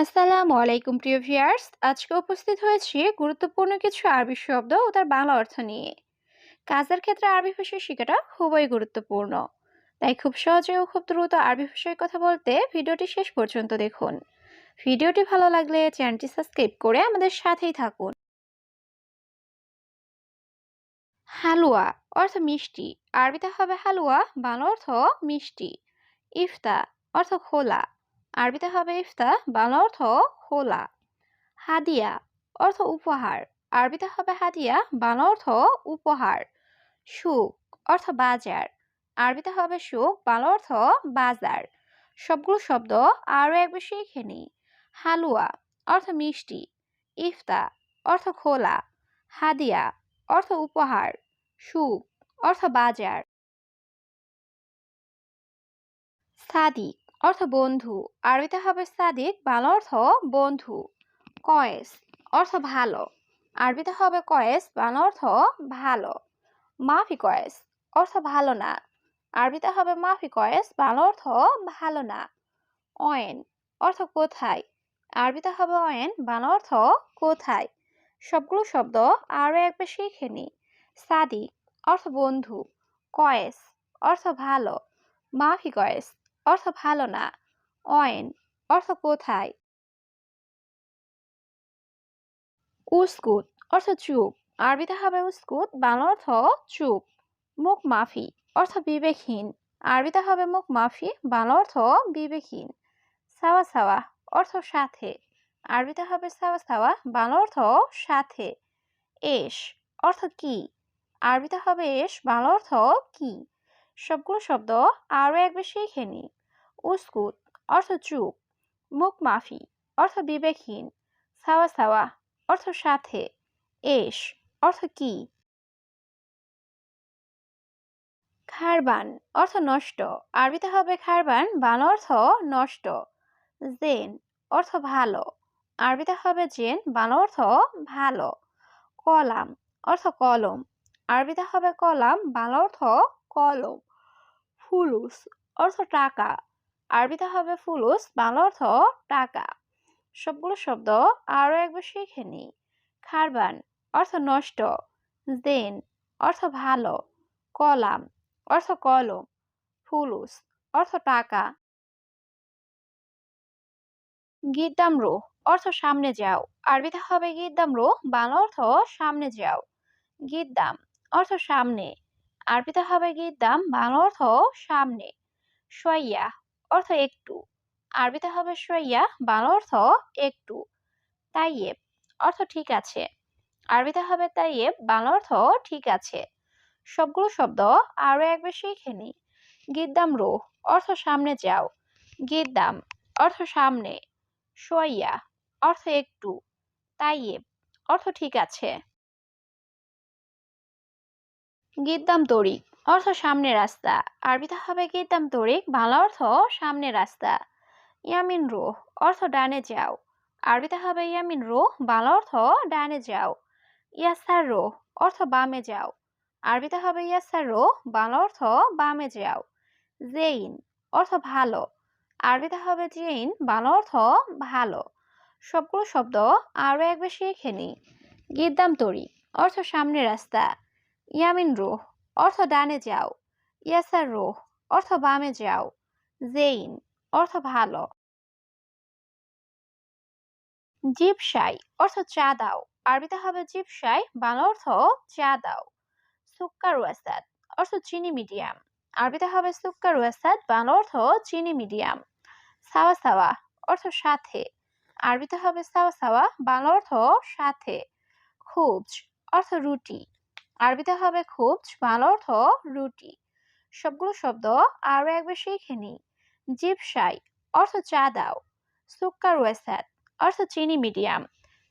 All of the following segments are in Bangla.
আসসালামু আলাইকুম, প্রিয় ভিউয়ার্স। আজকে উপস্থিত হয়েছি গুরুত্বপূর্ণ কিছু আরবি শব্দ ও তার বাংলা অর্থ নিয়ে। কাজের ক্ষেত্রে আরবি ভাষা শেখাটা খুবই গুরুত্বপূর্ণ। তাই খুব সহজে ও খুব দ্রুত আরবি ভাষায় কথা বলতে ভিডিওটি শেষ পর্যন্ত দেখুন। ভিডিওটি ভালো লাগলে চ্যানেলটি সাবস্ক্রাইব করে আমাদের সাথেই থাকুন। হালুয়া অর্থ মিষ্টি। আরবিতে হবে হালুয়া, বাংলা অর্থ মিষ্টি। ইফতা অর্থ খোলা। আরবিতে হবে ইফতা, বাংলা অর্থ খোলা। হাদিয়া অর্থ উপহার। আরবিতে হবে হাদিয়া, বাংলা অর্থ উপহার। সুখ অর্থ বাজার। আরবিতে হবে সুখ, বাংলা অর্থ বাজার। সবগুলো শব্দ আরও একবার শিখে নিই। হালুয়া অর্থ মিষ্টি। ইফতা অর্থ খোলা। হাদিয়া অর্থ উপহার। সুখ অর্থ বাজার। সাদিক অর্থ বন্ধু। আরবিতে হবে সাদিক, বাংলা অর্থ বন্ধু। কয়েস, অর্থ ভালো। আরবিতে হবে কয়েস, বাংলা অর্থ ভালো। মাফি কয়েস, অর্থ ভালো না। আরবিতে হবে মাফি কয়েস, বাংলা অর্থ ভালো না। অয়েন, অর্থ কোথায়? আরবিতে হবে অয়েন, বাংলা অর্থ কোথায়? সবগুলো শব্দ আরও একবার শিখে নি। সাদিক, অর্থ বন্ধু। কয়েস, অর্থ ভালো। মাফি কয়েস অর্থ ভালো না। অয়েন, অর্থ কোথায়? উস্কুত, অর্থ চুপ। আরবিতে হবে উস্কুত, বাংলা অর্থ চুপ। মুখ মাফি, অর্থ বিবেকহীন। আরবিতে হবে মুখ মাফি, বাংলা অর্থ বিবেকহীন। সাওয়া সাওয়া, অর্থ সাথে। আরবিতে হবে সাওয়া সাওয়া, বাংলা অর্থ সাথে। এস, অর্থ কি? আরবিতে হবে এস, বাংলা অর্থ কি? সবগুলো শব্দ আরও একবার শিখে নিই উস্কুত, অর্থ চুপ। মুখ মাফি, অর্থ বিবেকহীন। সাওয়া সাওয়া, অর্থ সাথে। এস, অর্থ কি? খারবান, অর্থ নষ্ট। আরবিতে হবে খারবান, বান অর্থ নষ্ট। জেন, অর্থ ভালো। আরবিতে হবে জেন, বান অর্থ ভালো। কলাম, অর্থ কলম। আরবিতে হবে কলাম বাংলা অর্থ কলম। ফুলুস, অর্থ টাকা। আরবিতে হবে ফুলুস, বাংলা অর্থ টাকা। সবগুলো শব্দ আরও একবার শিখে নিই। খারবান, অর্থ নষ্ট। জেন, অর্থ ভালো। কলাম, অর্থ কলম। ফুলুস, অর্থ টাকা। গিদ্দাম রো অর্থ সামনে যাও। আরবিতে হবে গিদ্দাম রো বাংলা অর্থ সামনে যাও। গিদ্দাম, অর্থ সামনে। আরবিতে হবে গিদ্দাম বাংলা অর্থ সামনে। সইয়া অর্থ একটু। আরবিতে হবে সইয়া বাংলা অর্থ একটু। তাইয়েব, অর্থ ঠিক আছে। আরবিতে হবে তাইয়েব, বাংলা অর্থ ঠিক আছে। সবগুলো শব্দ আরও একবার শিখে নিই গিদ্দাম রো, অর্থ সামনে যাও। গিদ্দাম, অর্থ সামনে। সইয়া অর্থ একটু। তাইয়েব, অর্থ ঠিক আছে। গিদ্দাম তরিক অর্থ সামনে রাস্তা। আরবিতে হবে গিদ্দাম তরিক বাংলা অর্থ সামনে রাস্তা। ইয়ামিন রো অর্থ ডানে যাও। আরবিতে হবে ইয়ামিন রো বাংলা অর্থ ডানে যাও। ইয়াসার রো অর্থ বামে যাও। আরবিতে হবে ইয়াসার রো বাংলা অর্থ বামে যাও। জেইন, অর্থ ভালো। আরবিতে হবে জেইন, বাংলা অর্থ ভালো। সবগুলো শব্দ আরও একবার শিখে নিই। গিদ্দাম তরি, অর্থ সামনে রাস্তা। ইয়ামিন রো অর্থ ডানে যাও ইয়াসার রো অর্থ বামে যাও জেইন অর্থ ভালো জিপসাই অর্থ চা দাও আরবিতে হবে জিপসাই বাংলা অর্থ চা দাও সুক্কার ওয়াসাদ অর্থ চিনি মিডিয়াম আরবিতে হবে সুক্কার ওয়াসাদ বাংলা অর্থ চিনি মিডিয়াম সাওয়া সাওয়া অর্থ সাথে আরবিতে হবে সাওয়া সাওয়া বাংলা অর্থ সাথে খুবজ অর্থ রুটি আরবিতে হবে খুব বাংলা অর্থ রুটি। সবগুলো শব্দ আরও একবার শিখে নিই। জিপসাই, অর্থ চা দাও সুক্কার ওয়াসাদ, অর্থ চিনি মিডিয়াম।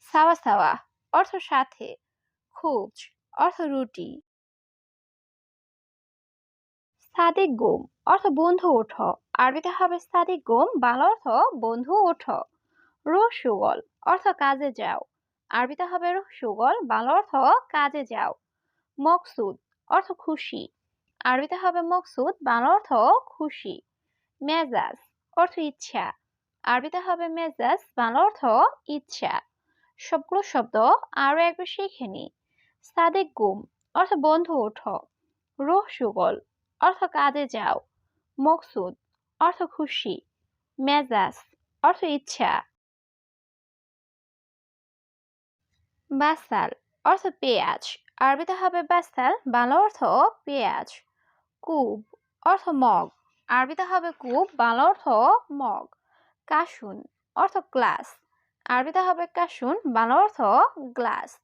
সাওয়া সাওয়া, অর্থ সাথে। খুবজ, অর্থ রুটি। সাদিক গোম, অর্থ বন্ধু ওঠো। আরবিতে হবে সাদিক গোম বাংলা অর্থ বন্ধু ওঠো। রুহ সুগল, অর্থ কাজে যাও। আরবিতে হবে রুহ সুগল বাংলা অর্থ কাজে যাও। মকসুদ, অর্থ খুশি। আরবিতে হবে মকসুদ, বাংলা অর্থ খুশি। মেজাজ, অর্থ ইচ্ছা। আরবিতে হবে মেজাজ, বাংলা অর্থ ইচ্ছা। সবগুলো শব্দ আরও একবার শিখে নি। সাদেক গুম, অর্থ বন্ধু ওঠো। রোহ সুগল, অর্থ কাজে যাও। মকসুদ, অর্থ খুশি। মেজাজ, অর্থ ইচ্ছা। বাসাল, অর্থ পেঁয়াজ আরবিতে হবে বাসাল, বাংলা অর্থ পেঁয়াজ। কুব, অর্থ মগ। আরবিতে হবে কুব, বাংলা অর্থ মগ। কাশুন, অর্থ গ্লাস। আরবিতে হবে কাশুন, বাংলা অর্থ গ্লাস।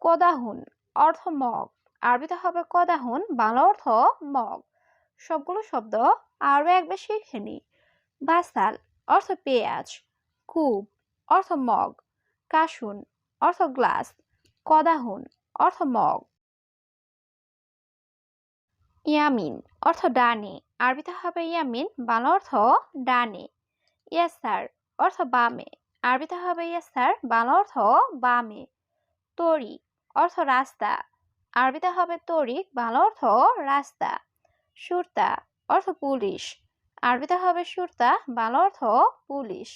কদাহুন, অর্থ মগ। আরবিতে হবে কদাহুন, বাংলা অর্থ মগ। সবগুলো শব্দ আরও একবার শিখে নি। বাসাল, অর্থ পেঁয়াজ। কুব, অর্থ মগ। কাশুন, অর্থ গ্লাস। কদাহুন অর্থ মগ ইয়ামিন, অর্থ ডানে। আরবিতে হবে ইয়ামিন, বাংলা অর্থ ডানে। ইয়াসার, অর্থ বামে। আরবিতে হবে ইয়াসার, বাংলা অর্থ বামে। তরি অর্থ রাস্তা। আরবিতে হবে তরিক, বাংলা অর্থ রাস্তা। সুরতা, অর্থ পুলিশ। আরবিতে হবে সুরতা, বাংলা অর্থ পুলিশ।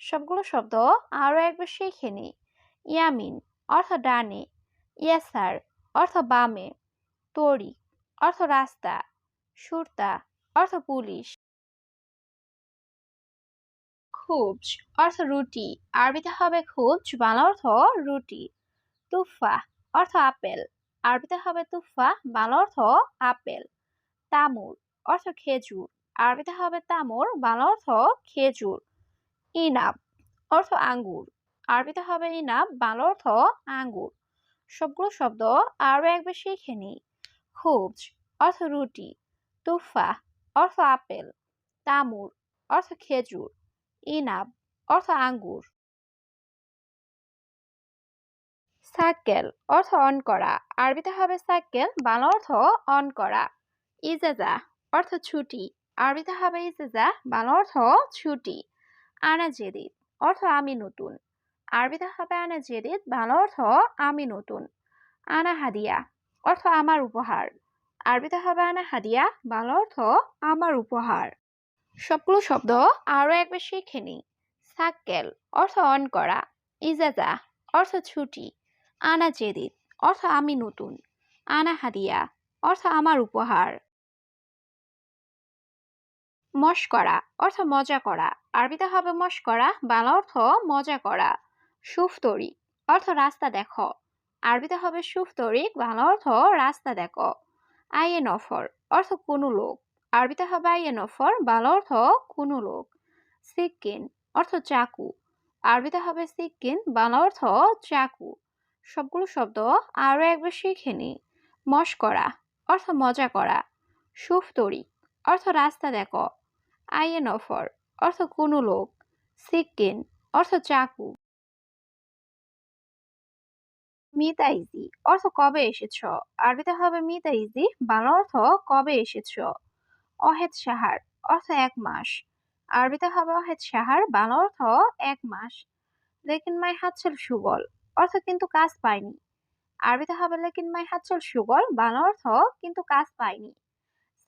সবগুলো শব্দ আরও একবার শিখে নি। ইয়ামিন, অর্থ ডানে। ইয়াসার অর্থ বামে। তরিক অর্থ রাস্তা। সুরতা। অর্থ পুলিশ। খুবজ। অর্থ রুটি। আরবিতে হবে খুবজ, বাংলা অর্থ রুটি। তুফা। অর্থ আপেল। আরবিতে হবে তুফা, বাংলা অর্থ আপেল। তামুর অর্থ খেজুর। আরবিতে হবে তামুর বাংলা অর্থ খেজুর। ইনাব। অর্থ আঙ্গুর। আরবিতে হবে ইনাব, বাংলা অর্থ আঙ্গুর। সবগুলো শব্দ আরও একবার শিখে নিই। খুবজ অর্থ রুটি, তুফা অর্থ আপেল, তামুর অর্থ খেজুর, ইনাব অর্থ আঙ্গুর। সাইকেল অর্থ অন করা, আরবিতে হবে সাইকেল বাংলা অর্থ অন করা। ইজাজা অর্থ ছুটি, আরবিতে হবে ইজাজা, বাংলা অর্থ ছুটি। আনা জেদিদ অর্থ আমি নতুন। আরবিতে হবে আনা জেদিদ বাংলা অর্থ আমি নতুন, আনা হাদিয়া, অর্থ আমার উপহার। আরবিতে হবে আনা হাদিয়া, বাংলা অর্থ আমার উপহার। সবগুলো শব্দ আরও একবার শিখে নিই। সাক্কেল, অর্থ অন করা। ইজাজা, অর্থ ছুটি। আনা জেদিদ অর্থ আমি নতুন, আনা হাদিয়া, অর্থ আমার উপহার। মস্করা অর্থ মজা করা। আরবিতে হবে মস্করা বাংলা অর্থ মজা করা। সুফতরি অর্থ রাস্তা দেখো। আরবিতে হবে সুফতরি বাংলা অর্থ রাস্তা দেখো। আইয়ে নফর অর্থ কোনো লোক। আরবিতে হবে আইয়ে নফর বাংলা অর্থ কোনো লোক। সিক্কিন অর্থ চাকু। আরবিতে হবে সিক্কিন বাংলা অর্থ চাকু। সবগুলো শব্দ আরও একবার শিখে নি। মস্করা অর্থ মজা করা। সুফতরি অর্থ রাস্তা দেখো। আইয়ে নফর অর্থ কোনো লোক। সিক্কিন অর্থ চাকু। মিতাইজি অর্থ কবে এসেছ? আরবিতে হবে মিতাইজি বাংলা অর্থ কবে এসেছ? অহেদ সাহার, অর্থ এক মাস। আরবিতে হবে অহেদ সাহার, বাংলা অর্থ এক মাস। লেকিন মাই হাতছেল সুগল, অর্থ কিন্তু কাজ পায়নি। আরবিতে হবে লেকিন মাই হাতছেল সুগল, বাংলা অর্থ কিন্তু কাজ পায়নি।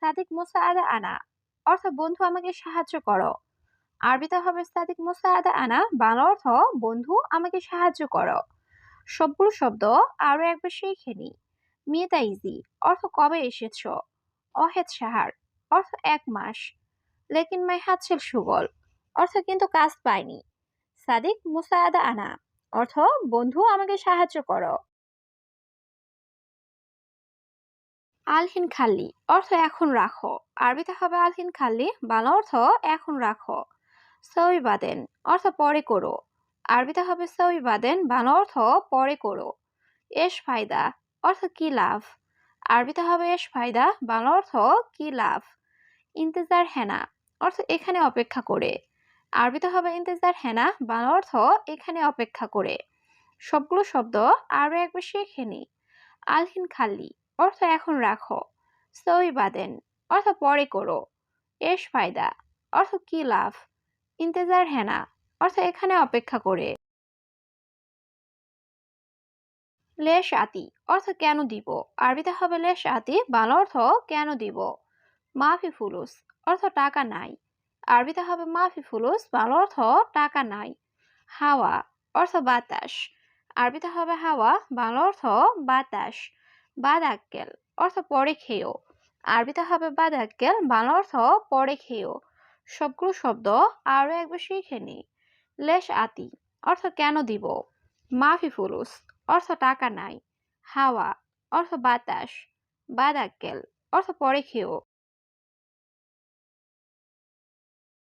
সাদিক মুসা আদা আনা, অর্থ বন্ধু আমাকে সাহায্য করো। আরবিতে হবে সাদিক মুসা আদা আনা, বাংলা অর্থ বন্ধু আমাকে সাহায্য করো। সবগুলো শব্দ আরও একবার শিখে নি মিতাইজি অর্থ কবে এসেছ? অহেদ সাহার, অর্থ এক মাস। লেকিন মাই হাতছেল সুগল, অর্থ কিন্তু কাজ পায়নি। সাদিক মুসায়াদা আনা, অর্থ, বন্ধু, আমাকে সাহায্য করো। আলহিন খাল্লি, অর্থ এখন রাখো। আরবিতে হবে আলহিন খাল্লি, বাংলা অর্থ এখন রাখো। সই বাদেন, অর্থ পরে করো। আরবিতে হবে সই বাদেন বাংলা অর্থ পরে করো। এস ফায়দা, অর্থ কি লাভ? আরবিতে হবে এস ফায়দা বাংলা অর্থ কি লাভ? ইন্তেজার হেনা, অর্থ এখানে অপেক্ষা করে। আরবিতে হবে ইন্তেজার হেনা বাংলা অর্থ এখানে অপেক্ষা করে। সবগুলো শব্দ আরও একবার শিখে নি। আলহিন খাল্লি অর্থ এখন রাখো। সই বাদেন অর্থ পরে করো। এস ফায়দা, অর্থ কি লাভ? ইন্তেজার হেনা অর্থ এখানে অপেক্ষা করে। লেশ আতি অর্থ কেন দিব? আরবিতে হবে লেশ আতি বাংলা অর্থ কেন দিব? মাফি ফুলুস, অর্থ টাকা নাই। আরবিতে হবে মাফি ফুলুস ভালো অর্থ টাকা নাই। হাওয়া, অর্থ বাতাস। আরবিতে হবে হাওয়া, বাংলা অর্থ বাতাস। বাদাক্কেল, অর্থ পরে খেয়েও। আরবিতে হবে বাদাক্কেল, বাংলা অর্থ পরে খেয়েও। সবগুলো শব্দ আরও একবার শিখে নি লেশ আতি, অর্থ কেন দিব? মাফি ফুলুস, অর্থ টাকা নাই। হাওয়া, অর্থ বাতাস। বাদাক্কেল, অর্থ পরে খেয়েও